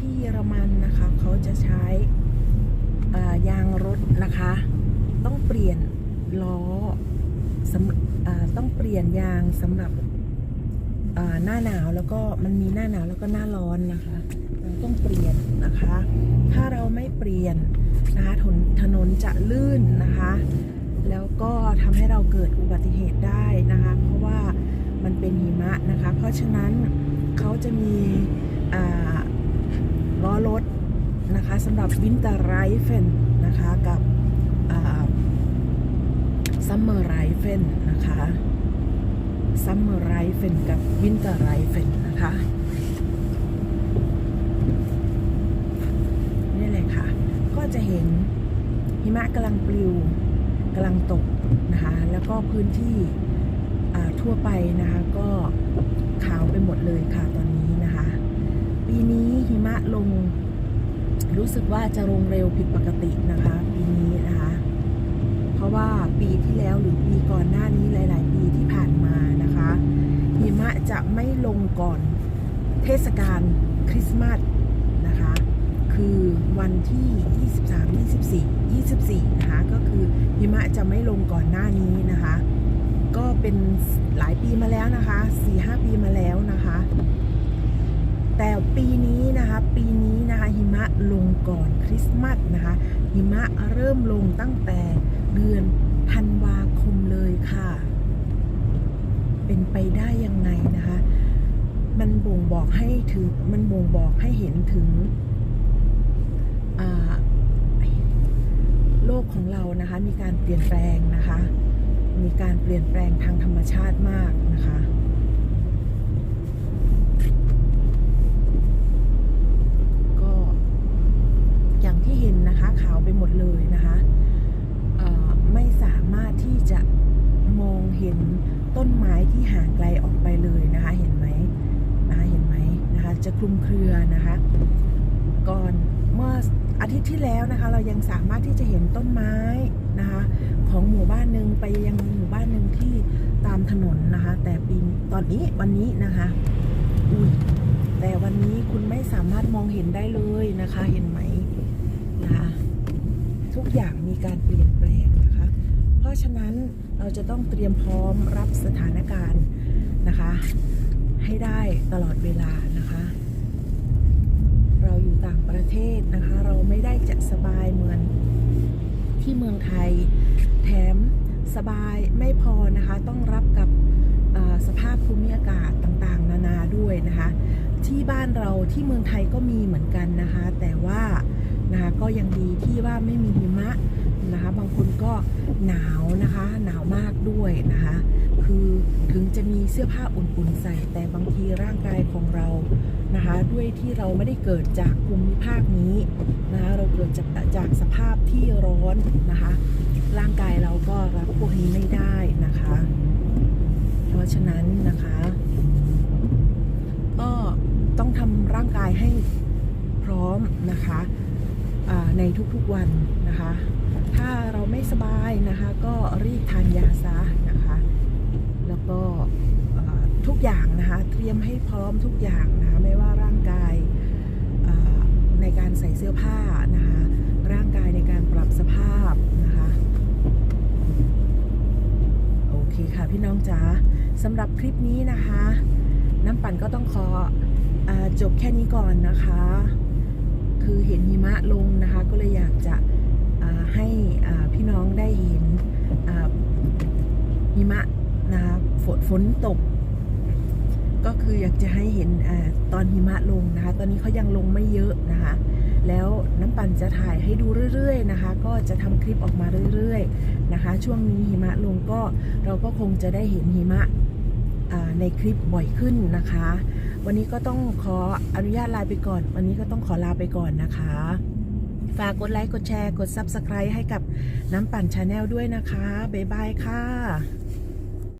ที่ระมันนะคะเขาจะใช้ยางรถนะคะ ต้องเปลี่ยนล้อสำอ่าต้องเปลี่ยนยางสำหรับหน้าหนาวแล้วก็มันมีหน้าหนาวแล้วก็หน้าร้อนนะคะเราต้องเปลี่ยนนะคะ ถ้าเราไม่เปลี่ยนนะคะถนนถนนจะลื่นนะคะ แล้วก็ทำให้เราเกิดอุบัติเหตุได้นะคะ เพราะว่ามันเป็นหิมะนะคะ เพราะฉะนั้นเขาจะมี อ่าล้อรถนะคะสำหรับวินเตอร์ไรเฟนนะคะกับซัมเมอร์ไรเฟนนะคะซัมเมอร์ไรเฟนกับวินเตอร์ไรเฟนนะคะนี่เลยค่ะ ก็จะเห็นหิมะกำลังปลิวกำลังตกนะคะ แล้วก็พื้นที่ทั่วไปนะคะ ก็ขาวไปหมดเลยค่ะตอนนี้ ปีนี้หิมะลง รู้สึกว่าจะลงเร็วผิดปกตินะคะ ปีนี้นะคะ เพราะว่าปีที่แล้วหรือปีก่อนหน้านี้หลาย ๆ ปีที่ผ่านมานะคะหิมะจะไม่ลงก่อนเทศกาลคริสต์มาสนะคะ คือวันที่ 23 24 24 นะคะ ก็คือหิมะจะไม่ลงก่อนหน้านี้นะคะ ก็เป็นหลายปีมาแล้วนะคะ 4-5 ปีมาแล้วนะคะ แต่ปีนี้นะคะปีนี้นะคะหิมะลงก่อนคริสต์มาสนะคะหิมะเริ่มลงตั้งแต่เดือนธันวาคมเลยค่ะ เป็นไปได้ยังไงนะคะ มันบ่งบอกให้ถึงมันบ่งบอกให้เห็นถึงโลกของเรานะคะ มีการเปลี่ยนแปลงนะคะ มีการเปลี่ยนแปลงทางธรรมชาติมากนะคะ ก็อย่างที่เห็นนะคะขาวไปหมดเลยนะคะเอ่อไม่สารถที่จะมองเห็นต้นไม้ที่ห่างไกลออกไปเลยนะคะ เห็นไหมนะคะเห็นไหมนะคะ จะคลุมเครือนะคะ ก่อนเมื่ออาทิตย์ที่แล้วนะคะ เรายังสามารถที่จะเห็นต้นไม้นะคะ ของหมู่บ้านหนึ่งไปยังหมู่บ้านหนึ่งที่ตามถนนนะคะ แต่ปีตอนนี้วันนี้นะคะอุ้ยแต่วันนี้คุณไม่สามารถมองเห็นได้เลยนะคะ เห็นไหมนะคะทุกอย่างมีการเปลี่ยนแปลงนะคะ เพราะฉะนั้นเราจะต้องเตรียมพร้อมรับสถานการณ์นะคะ ให้ได้ตลอดเวลานะคะ เราอยู่ต่างประเทศนะคะ เราไม่ได้จะสบายเหมือนที่เมืองไทยแถมสบายไม่พอนะคะ ต้องรับกับสภาพภูมิอากาศต่างๆ นานาด้วยนะคะ ที่บ้านเราที่เมืองไทยก็มีเหมือนกันนะคะ แต่ว่านะคะก็ยังดีที่ว่าไม่มีหิมะ นะคะ บางคนก็หนาวนะคะ หนาวมากด้วยนะคะ คือถึงจะมีเสื้อผ้าอุ่นๆใส่ แต่บางทีร่างกายของเรานะคะ ด้วยที่เราไม่ได้เกิดจากภูมิภาคนี้นะคะเราเกิดจากจากสภาพที่ร้อนนะคะ ร่างกายเราก็รับพวกนี้ไม่ได้นะคะ เพราะฉะนั้นนะคะก็ต้องทำร่างกายให้พร้อมนะคะ ในทุกๆวันนะคะ ถ้าเราไม่สบายนะคะ ก็รีบทานยาซะนะคะ แล้วก็ทุกอย่างนะคะ เตรียมให้พร้อมทุกอย่างนะคะ ไม่ว่าร่างกายในการใส่เสื้อผ้านะคะ ร่างกายในการปรับสภาพนะคะ โอเคค่ะพี่น้องจ๋าสำหรับคลิปนี้นะคะ น้ำปั่นก็ต้องขออจบแค่นี้ก่อนนะคะ คือเห็นหิมะลงนะคะ ก็เลยอยากจะให้พี่น้องได้เห็นหิมะนะคะฝนฝนตก ก็คืออยากจะให้เห็นอตอนหิมะลงนะคะ ตอนนี้เขายังลงไม่เยอะนะคะ แล้วน้ำปั่นจะถ่ายให้ดูเรื่อยๆนะคะ ก็จะทำคลิปออกมาเรื่อยๆนะคะ ช่วงนี้หิมะลงก็เราก็คงจะได้เห็นหิมะในคลิปบ่อยขึ้นนะคะ วันนี้ก็ต้องขออนุญาตลาไปก่อน วันนี้ก็ต้องขอลาไปก่อนนะคะ ฝากกดไลค์ กดแชร์ กด Subscribe ให้กับน้ำปั่นชาแนลด้วยนะคะ บ๊ายบายค่ะ